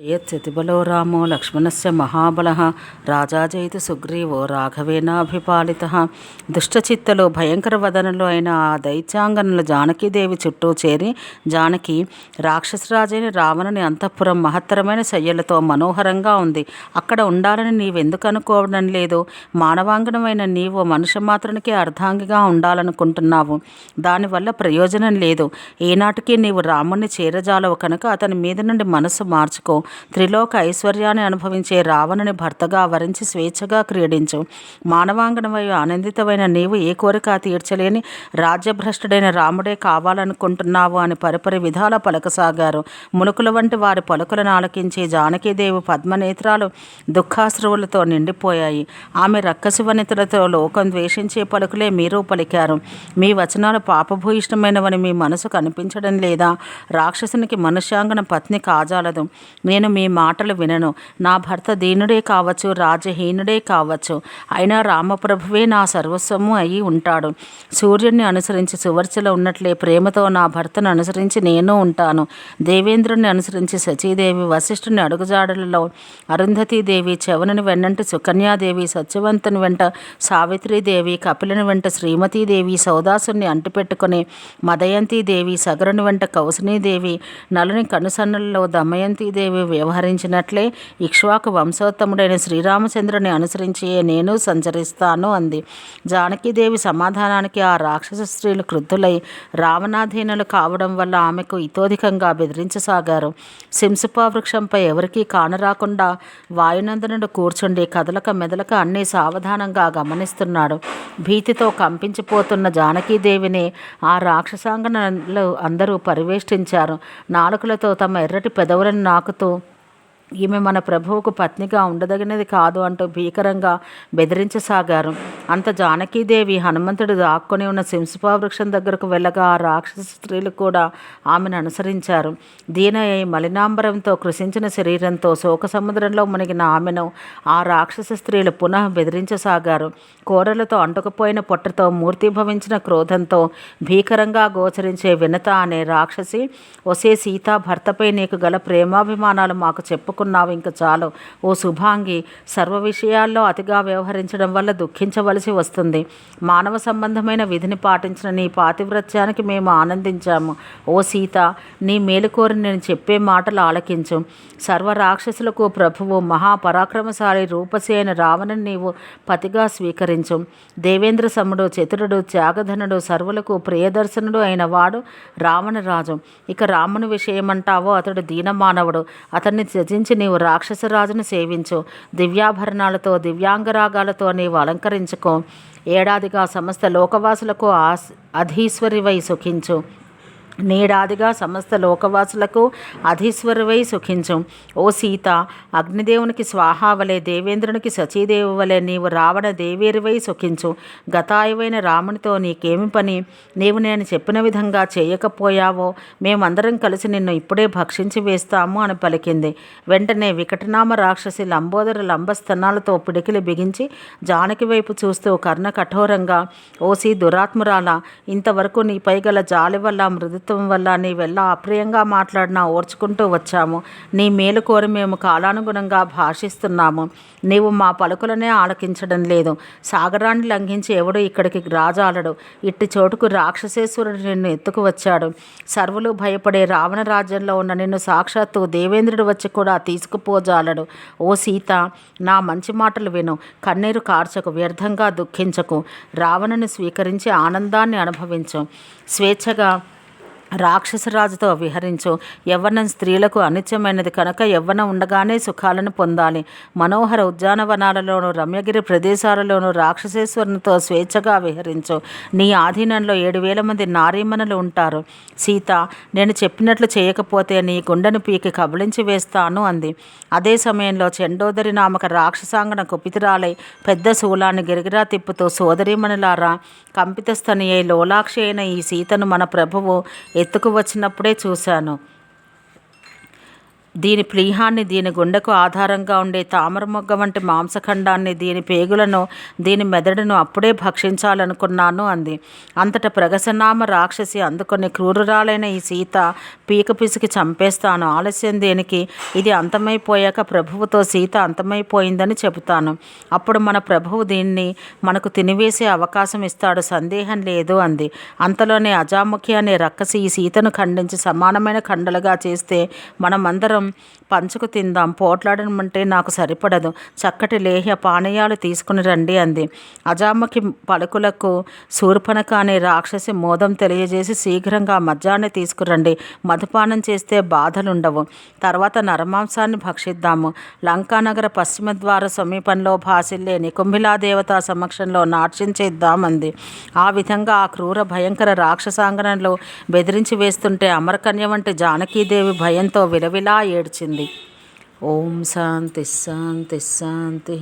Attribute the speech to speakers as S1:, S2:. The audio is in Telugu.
S1: జయత్యతిబలో రామో లక్ష్మణస్య మహాబల. రాజాజయితు సుగ్రీవో రాఘవేనాభిపాలిత. దుష్టచిత్తలో భయంకర వదనలో అయిన ఆ దైత్యాంగనలు జానకీదేవి చుట్టూ చేరి జానకి రాక్షసరాజైన రావణుని అంతఃపురం మహత్తరమైన శయ్యలతో మనోహరంగా ఉంది. అక్కడ ఉండాలని నీవెందుకు అనుకోవడం లేదు? మానవాంగనమైన నీవు మనిషి మాత్రానికి అర్ధాంగిగా ఉండాలనుకుంటున్నావు. దానివల్ల ప్రయోజనం లేదు. ఈనాటికి నీవు రాముణ్ణి చేరజాలవు కనుక అతని మీద నుండి మనసు మార్చుకో. త్రిలోక ఐశ్వర్యాన్ని అనుభవించే రావణుని భర్తగా వరించి స్వేచ్ఛగా క్రీడించు. మానవాంగణమై ఆనందితమైన నీవు ఏ కోరిక తీర్చలేని రాజ్యభ్రష్టుడైన రాముడే కావాలనుకుంటున్నావు అని పరిపరి విధాల పలకసాగారు. మునుకుల వంటి వారి పలుకులను ఆలకించి జానకీదేవి పద్మనేత్రాలు దుఃఖాశ్రువులతో నిండిపోయాయి. ఆమె రక్కసి వనితలతో లోకం ద్వేషించే పలుకులే మీరు పలికారు. మీ వచనాలు పాపభూయిష్టమైనవని మీ మనసు కనిపించడం లేదా రాక్షసునికి మనుష్యాంగన పత్ని కాజాలదు. నేను మీ మాటలు వినను. నా భర్త దీనుడే కావచ్చు రాజహీనుడే కావచ్చు. అయినా రామప్రభువే నా సర్వస్వము అయి ఉంటాడు. సూర్యుడిని అనుసరించి సువర్చలో ఉన్నట్లే ప్రేమతో నా భర్తను అనుసరించి నేను ఉంటాను. దేవేంద్రుని అనుసరించి సచీదేవి వశిష్ఠుని అడుగుజాడలలో అరుంధతీదేవి చవనని వెన్నంటి సుకన్యాదేవి సత్యవంతుని వెంట సావిత్రీదేవి కపిలని వెంట శ్రీమతీదేవి సౌదాసుని అంటిపెట్టుకుని మదయంతీదేవి సగరుని వెంట కౌసనీదేవి నలుని కనుసన్నలలో దమయంతీదేవి వ్యవహరించినట్లే ఇక్ష్వాకు వంశోత్తముడైన శ్రీరామచంద్రుని అనుసరించి నేను సంచరిస్తాను అంది. జానకీదేవి సమాధానానికి ఆ రాక్షస స్త్రీలు క్రుద్ధులై రావణాధీనులు కావడం వల్ల ఆమెకు ఇతోధికంగా బెదిరించసాగారు. సింసుపా వృక్షంపై ఎవరికీ కానరాకుండా వాయునందనుడు కూర్చుండి కదలక మెదలక అన్నీ సావధానంగా గమనిస్తున్నాడు. భీతితో కంపించిపోతున్న జానకీదేవిని ఆ రాక్షసాంగనలు అందరూ పరివేష్టించారు. నాలుకలతో తమ ఎర్రటి పెదవులను నాకుతూ ఈమె మన ప్రభువుకు పత్నిగా ఉండదగినది కాదు అంటూ భీకరంగా బెదిరించసాగారు. అంత జానకీదేవి హనుమంతుడు దాక్కుని ఉన్న సింసుపా వృక్షం దగ్గరకు వెళ్ళగా ఆ రాక్షస స్త్రీలు కూడా ఆమెను అనుసరించారు. దీనయ్య మలినాంబరంతో కృషించిన శరీరంతో శోక సముద్రంలో మునిగిన ఆమెను ఆ రాక్షస స్త్రీలు పునః బెదిరించసాగారు. కోరలతో అంటుకుపోయిన పొట్టతో మూర్తిభవించిన క్రోధంతో భీకరంగా గోచరించే వినత అనే రాక్షసి ఒసే సీత భర్తపై నీకు గల ప్రేమాభిమానాలు మాకు చెప్పుకున్నావు ఇంక చాలు. ఓ శుభాంగి సర్వ విషయాల్లో అతిగా వ్యవహరించడం వల్ల దుఃఖించవలసి వస్తుంది. మానవ సంబంధమైన విధిని పాటించిన నీ పాతివ్రత్యానికి మేము ఆనందించాము. ఓ సీత నీ మేలుకోరి నేను చెప్పే మాటలు ఆలకించు. సర్వ రాక్షసులకు ప్రభువు మహాపరాక్రమశాలి రూపసి అయిన రావణుని నీవు పతిగా స్వీకరించు. దేవేంద్ర సముడు చతురుడు త్యాగధనుడు సర్వులకు ప్రియదర్శనుడు అయిన వాడు రావణరాజు. ఇక రాముని విషయమంటావో అతడు దీనమానవుడు. అతన్ని త్యజించి నీవు రాక్షసరాజును సేవించు. దివ్యాభరణాలతో దివ్యాంగరాగాలతో నీవు అలంకరించుకో. ఏడాదిగా సమస్త లోకవాసులకు ఆస్ అధీశ్వరివై సుఖించు. నీడాదిగా సమస్త లోకవాసులకు అధీశ్వరువై సుఖించు. ఓ సీత అగ్నిదేవునికి స్వాహావలే దేవేంద్రునికి సచీదేవి వలె నీవు రావణ దేవేరువై సుఖించు. గతాయువైన రామునితో నీకేమి పని? నీవు నేను చెప్పిన విధంగా చేయకపోయావో మేమందరం కలిసి నిన్ను ఇప్పుడే భక్షించి వేస్తాము అని పలికింది. వెంటనే వికటనామ రాక్షసి లంబోదర లంబస్తనాలతో పిడికిలి బిగించి జానకి వైపు చూస్తూ కర్ణ కఠోరంగా ఓసి దురాత్మురాల ఇంతవరకు నీపై గల జాలి వల్ల మృదు ప్రభుత్వం వల్ల నీవెల్లా అప్రియంగా మాట్లాడినా ఓర్చుకుంటూ వచ్చాము. నీ మేలు కోరి మేము కాలానుగుణంగా భాషిస్తున్నాము. నీవు మా పలుకులనే ఆలకించడం లేదు. సాగరాన్ని లంఘించి ఎవడు ఇక్కడికి రాజాలడు. ఇట్టి చోటుకు రాక్షసేశ్వరుడు నిన్ను ఎత్తుకు వచ్చాడు సర్వులు భయపడే రావణ రాజ్యంలో ఉన్న నిన్ను సాక్షాత్తు దేవేంద్రుడు వచ్చి కూడా తీసుకుపోజాలడు. ఓ సీత నా మంచి మాటలు విను. కన్నీరు కార్చకు వ్యర్థంగా దుఃఖించకు. రావణుని స్వీకరించి ఆనందాన్ని అనుభవించు. స్వేచ్ఛగా రాక్షసరాజుతో విహరించు. యవ్వనం స్త్రీలకు అనిత్యమైనది కనుక యవ్వనం ఉండగానే సుఖాలను పొందాలి. మనోహర ఉద్యానవనాలలోను రమ్యగిరి ప్రదేశాలలోను రాక్షసేశ్వరునితో స్వేచ్ఛగా విహరించు. నీ ఆధీనంలో ఏడు వేల మంది నారీమణులు ఉంటారు. సీత నేను చెప్పినట్లు చేయకపోతే నీ గుండెను పీకి కబళించి వేస్తాను అంది. అదే సమయంలో చెండోదరి నామక రాక్షసాంగన కుపితిరాలై పెద్ద శూలాన్ని గిరిగిరా తిప్పుతూ సోదరీమణులారా కంపితస్థని అయి లోలాక్షి అయిన ఈ సీతను మన ప్రభువు ఎత్తుకు వచ్చినప్పుడే చూశాను. దీని ప్లీహాన్ని దీని గుండెకు ఆధారంగా ఉండే తామర మొగ్గ వంటి మాంసఖండాన్ని దీని పేగులను దీని మెదడును అప్పుడే భక్షించాలనుకున్నాను అంది. అంతట ప్రగసనామ రాక్షసి అందుకొని క్రూరురాలైన ఈ సీత పీక పిసికి చంపేస్తాను. ఆలస్యం దేనికి? ఇది అంతమైపోయాక ప్రభువుతో సీత అంతమైపోయిందని చెబుతాను. అప్పుడు మన ప్రభువు దీన్ని మనకు తినివేసే అవకాశం ఇస్తాడు. సందేహం లేదు అంది. అంతలోనే అజాముఖి అనే రక్కసి ఈ సీతను ఖండించి సమానమైన ఖండలుగా చేస్తే మనమందరం పంచుకు తిందాం పోట్లాడమంటే నాకు సరిపడదు. చక్కటి లేహ్య పానీయాలు తీసుకుని రండి అంది. అజామకి పలుకులకు శూర్పణక అనే రాక్షసి మోదం తెలియజేసి శీఘ్రంగా మద్యాన్ని తీసుకురండి. మధుపానం చేస్తే బాధలుండవు. తర్వాత నరమాంసాన్ని భక్షిద్దాము. లంకానగర పశ్చిమ ద్వార సమీపంలో భాసిల్లే నికుంభిలా దేవత సమక్షంలో నాట్యం చేద్దామంది. ఆ విధంగా ఆ క్రూర భయంకర రాక్షసాంగనంలో బెదిరించి వేస్తుంటే అమరకన్య వంటి జానకీదేవి భయంతో విలవిలా ఏడ్చింది. ఓం శాంతి శాంతి శాంతి.